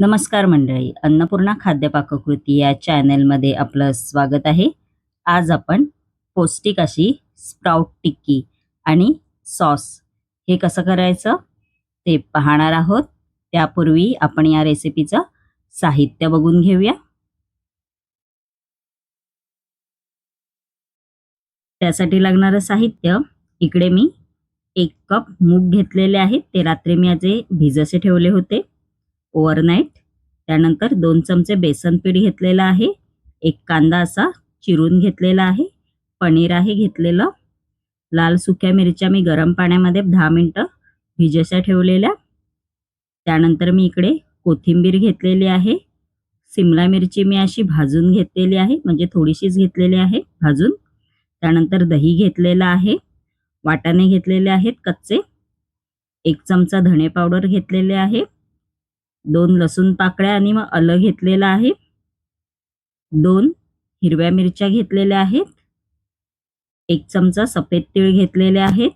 नमस्कार मंडळी अन्नपूर्णा खाद्य पाककृती या चॅनलमध्ये आपलं स्वागत आहे. आज आपण पौष्टिक अशी स्प्राउट टिक्की आणि सॉस हे कसं करायचं ते पाहणार आहोत. त्यापूर्वी आपण या रेसिपीचं साहित्य बघून घेऊया. त्यासाठी लागणारं साहित्य इकडे मी एक कप मूग घेतलेले आहेत. ते रात्री मी याचे भिजसे ठेवले होते. ओव्हरनाईट. त्यानंतर दोन चमचे बेसन पीठ घेतलेलं आहे. एक कांदा असा चिरून घेतलेला आहे. पनीर आहे घेतलेलं. लाल सुक्या मिरच्या मी गरम पाण्यामध्ये दहा मिनटं भिजशा ठेवलेल्या. त्यानंतर मी इकडे कोथिंबीर घेतलेली आहे. सिमला मिरची मी अशी भाजून घेतलेली आहे. म्हणजे थोडीशीच घेतलेली आहे भाजून. त्यानंतर दही घेतलेलं आहे. वाटाणे घेतलेले आहेत कच्चे. एक चमचा धणे पावडर घेतलेले आहे. दोन लसूण पाकळ्या आणि मग आलं घेतलेलं आहे. दोन हिरव्या मिरच्या घेतलेल्या आहेत. एक चमचा सफेद तीळ घेतलेले आहेत.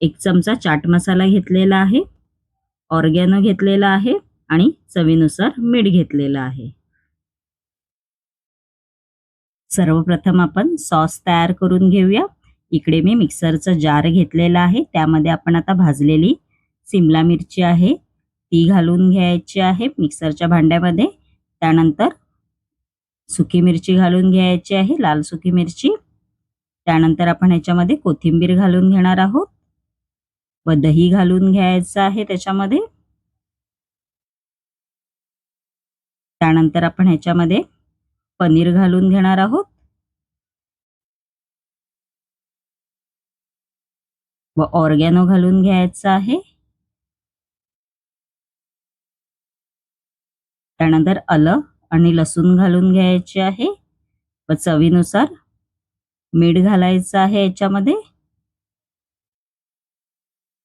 एक चमचा चाट मसाला घेतलेला आहे. ऑर्गॅनो घेतलेला आहे आणि चवीनुसार मीठ घेतलेलं आहे. सर्वप्रथम आपण सॉस तयार करून घेऊया. इकडे मी मिक्सरचा जार घेतलेला आहे. त्यामध्ये आपण आता भाजलेली सिमला मिरची आहे. ती घालून घ्यायची आहे मिक्सरच्या भांड्यामध्ये. त्यानंतर सुकी मिरची घालून घ्यायची आहे लाल सुकी मिरची. त्यानंतर आपण ह्याच्यामध्ये कोथिंबीर घालून घेणार आहोत. व दही घालून घ्यायचं आहे त्याच्यामध्ये. त्यानंतर आपण ह्याच्यामध्ये पनीर घालून घेणार आहोत. व ऑर्गॅनो घालून घ्यायचं आहे. त्यानंतर आलं आणि लसूण घालून घ्यायचे आहे. व चवीनुसार मीठ घालायचं आहे याच्यामध्ये.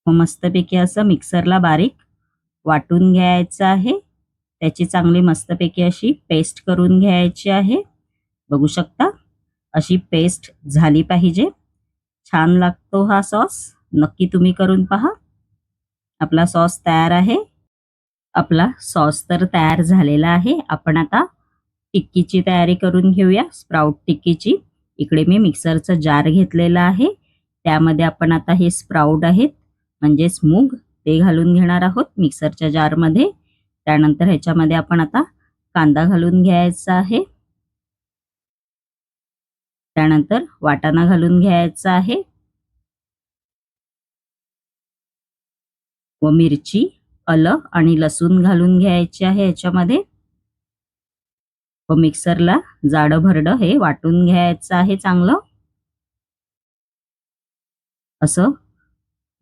व मस्तपैकी असं मिक्सरला बारीक वाटून घ्यायचं आहे. त्याची चांगली मस्तपैकी अशी पेस्ट करून घ्यायची आहे. बघू शकता अशी पेस्ट झाली पाहिजे. छान लागतो हा सॉस. नक्की तुम्ही करून पहा. आपला सॉस तयार आहे. आपला सॉस तर तयार झालेला आहे. आपण आता टिक्कीची तयारी करून घेऊया. स्प्राउट टिक्कीची. इकडे मी मिक्सरचा जार घेतलेला आहे. त्यामध्ये आपण आता हे स्प्राउट आहेत म्हणजेच मूग ते घालून घेणार आहोत मिक्सरच्या जारमध्ये. त्यानंतर ह्याच्यामध्ये आपण आता कांदा घालून घ्यायचा आहे. त्यानंतर वाटाणा घालून घ्यायचा आहे. व मिरची. आलं आणि लसूण घालून घ्यायचे आहे याच्यामध्ये. व मिक्सरला जाडं भरडं हे वाटून घ्यायचं आहे चांगलं. असं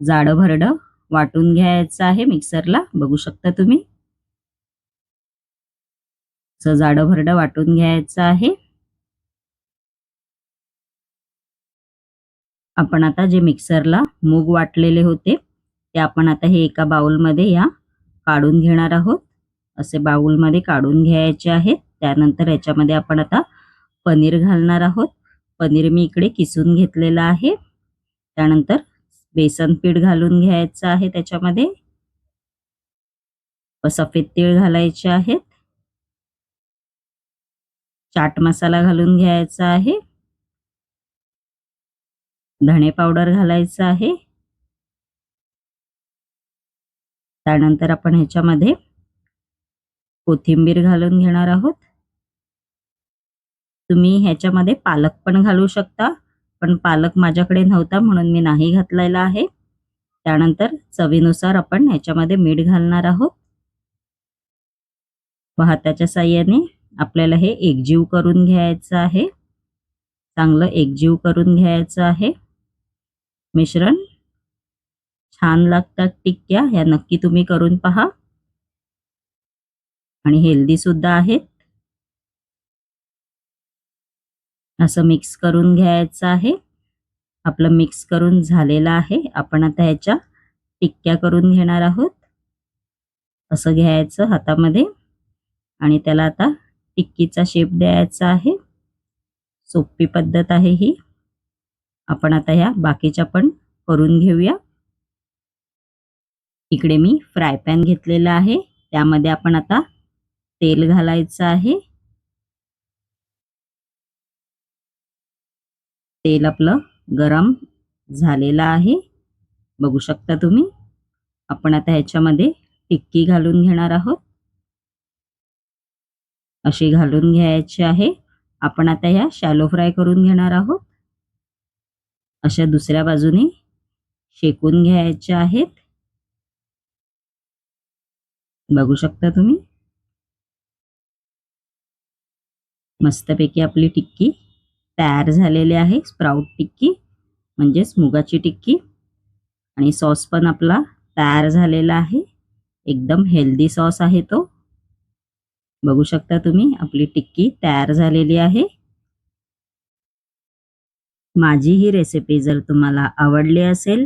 जाडं भरडं वाटून घ्यायचं आहे मिक्सरला बघू शकता तुम्ही. असं जाडं भरडं वाटून घ्यायचं आहे. आपण आता जे मिक्सरला मूग वाटलेले होते ते आपण आता हे एका बाउलमध्ये या काढून घेणार आहोत. असे बाउलमध्ये काढून घ्यायचे आहेत. त्यानंतर याच्यामध्ये आपण आता पनीर घालणार आहोत. पनीर मी इकडे किसून घेतलेलं आहे. त्यानंतर बेसन पीठ घालून घ्यायचं आहे त्याच्यामध्ये. व सफेद तीळ घालायचे आहेत. चाट मसाला घालून घ्यायचा आहे. धणे पावडर घालायचं आहे. त्यानंतर आपण ह्याच्यामध्ये कोथिंबीर घालून घेणार आहोत. तुम्ही ह्याच्यामध्ये पालक पण घालू शकता पण पालक माझ्याकडे नव्हता म्हणून मी नाही घातलेला आहे. त्यानंतर चवीनुसार आपण ह्याच्यामध्ये मीठ घालणार आहोत. व हाताच्या साह्याने आपल्याला हे एकजीव करून घ्यायचं आहे. चांगलं एकजीव करून घ्यायचं आहे. मिश्रण छान लागतात टिक्क्या ह्या नक्की तुम्ही करून पहा. आणि हेल्दी सुद्धा आहेत. असं मिक्स करून घ्यायचं आहे. आपलं मिक्स करून झालेलं आहे. आपण आता ह्याच्या टिक्क्या करून घेणार आहोत. असं घ्यायचं हातामध्ये. आणि त्याला आता टिक्कीचा शेप द्यायचा आहे. सोपी पद्धत आहे ही. आपण आता ह्या बाकीच्या पण करून घेऊया. इकडे मी फ्राय पॅन घेतलेला आहे. त्यामध्ये आपण आता तेल घालायचं आहे. तेल आपलं गरम झालेलं आहे. बघू शकता तुम्ही. आपण आता ह्याच्यामध्ये टिक्की घालून घेणार आहोत. अशी घालून घ्यायची आहे. आपण आता ह्या शॅलो फ्राय करून घेणार आहोत. अशा दुसऱ्या बाजूने शेकून घ्यायच्या आहेत. बघू शकता तुम्ही? मस्तपैकी आपली टिक्की तयार झालेली आहे स्प्राऊट टिक्की म्हणजेच मुगाची टिक्की. आणि सॉस पण आपला तयार झालेला आहे. एकदम हेल्दी सॉस आहे तो. बघू शकता तुम्ही आपली टिक्की तयार झालेली आहे. माझी ही रेसिपी जर तुम्हाला आवडली असेल